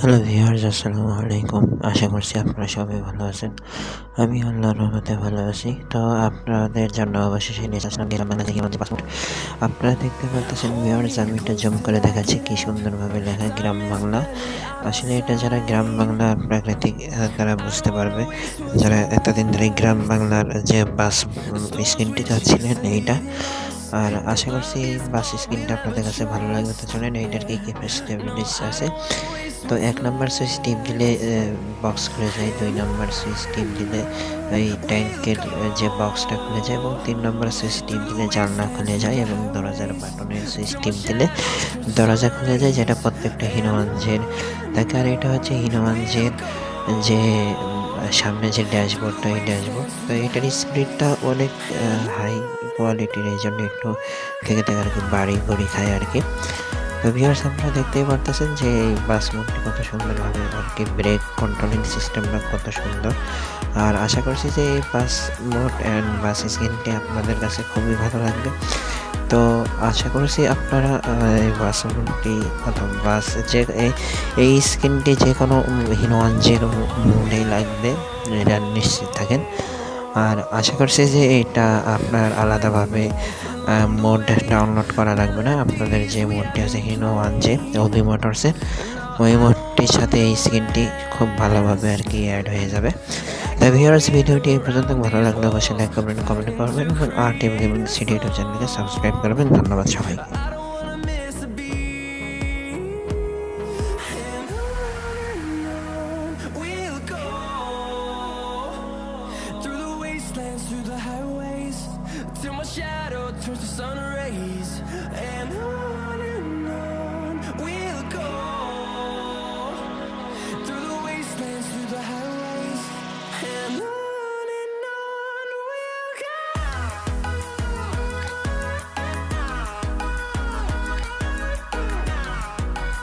Hello viewers আসসালামু আলাইকুম আশা করছি আপনারা সবাই ভালো আছেন। আমি আল্লাহর রহমতে ভালো আছি। তো আপনাদের জন্য অবশেষে নিয়ে আসলাম পাসপোর্ট। আপনারা দেখতে পাচ্ছেন ভিউয়ার্স আমি এটা জুম করে দেখাচ্ছি কী সুন্দরভাবে লেখা গ্রাম বাংলা। আসলে এটা যারা গ্রাম বাংলা প্রাকৃতিক তারা বুঝতে পারবে। যারা এতদিন ধরে গ্রাম বাংলার যে বাস স্ক্রিনটি চাচ্ছিলেন এইটা। আর আশা করছি বাস স্ক্রিনটা আপনাদের কাছে ভালো লাগবে, তো চলেন এইটার কি কি ফেসিলিটিস আছে। তো এক নম্বর সুইচ টিপ দিলে বক্স খুলে যায়, দুই নম্বর সুইচ টিপ দিলে এই ট্যাঙ্কের যে বক্সটা খুলে যায় এবং তিন নম্বর সুইচ টিপ দিলে জানলা খুলে যায় এবং দরজার বাটনের সুইচ টিপ দিলে দরজা খুলে যায়, যেটা প্রত্যেকটা হিনোয়ানজের থাকে আর এটা হচ্ছে হিনোয়ানজের যে সামনে যে ড্যাশবোর্ডটা এই ড্যাশবোর্ড তো এটার স্পিডটা অনেক হাই কোয়ালিটির এই জন্য একটু থেকে থেকে আর কি বাড়ি গড়ি খায় আর কি। তো ভিউয়ার্স আপনারা দেখতেই পারতেছেন যে এই বাস মোডটি কত সুন্দরভাবে আর কি ব্রেক কন্ট্রোলিং সিস্টেমটা কত সুন্দর। আর আশা করছি যে এই বাস মোড অ্যান্ড বাস স্ক্রিনটি আপনাদের কাছে খুবই ভালো লাগবে। তো আশা করছি আপনারা এই বাস অথবা যে, এই- স্ক্রিনটি যে কোনো হিনোয়ান যে মোডেই লাগবে, এটা নিশ্চিত থাকেন। আর আশা করছি যে এটা আপনার আলাদাভাবে মোড ডাউনলোড করা লাগবে না। আপনাদের যে মোডটি আছে হিনো ওয়ান যে ওবি মোটরসের ওই মোডটির সাথে এই স্ক্রিনটি খুব ভালোভাবে আর কি অ্যাড হয়ে যাবে। ভিউয়ার্স ভিডিওটি এই পর্যন্ত ভালো লাগলে অবশ্যই লাইক কমেন্ট কমেন্ট করবেন এবং আর টিভি গেমিং সিটি ইউটিউব চ্যানেলকে সাবস্ক্রাইব করবেন। ধন্যবাদ সবাইকে। Through the highways, till my shadow turns to sun rays, and I...